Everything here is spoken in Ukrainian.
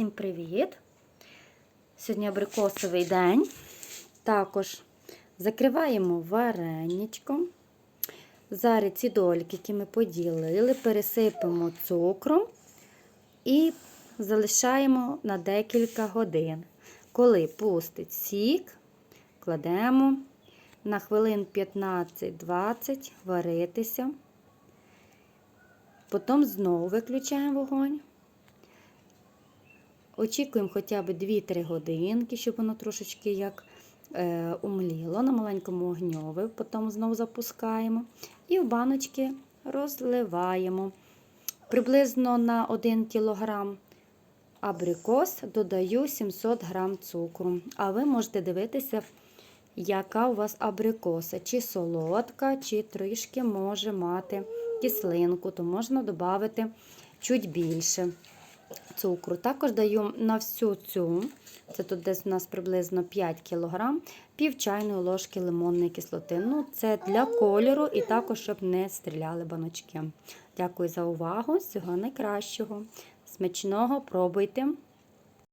Всім привіт! Сьогодні абрикосовий день. Також закриваємо вареничком. Зараз ці дольки, які ми поділили, пересипемо цукром і залишаємо на декілька годин. Коли пустить сік, кладемо на хвилин 15-20 варитися. Потім знову виключаємо вогонь. Очікуємо хоча б 2-3 годинки, щоб воно трошечки як е, умліло на маленькому огньові. Потім знову запускаємо. І в баночки розливаємо. Приблизно на 1 кг абрикос додаю 700 г цукру. А ви можете дивитися, яка у вас абрикоса, чи солодка, чи трішки може мати кислинку, то можна додати чуть більше цукру. Також даю на всю цю, це тут десь у нас приблизно 5 кг, пів чайної ложки лимонної кислоти. Ну, Це для кольору і також, щоб не стріляли баночки. Дякую за увагу. Всього найкращого. Смачного пробуйте.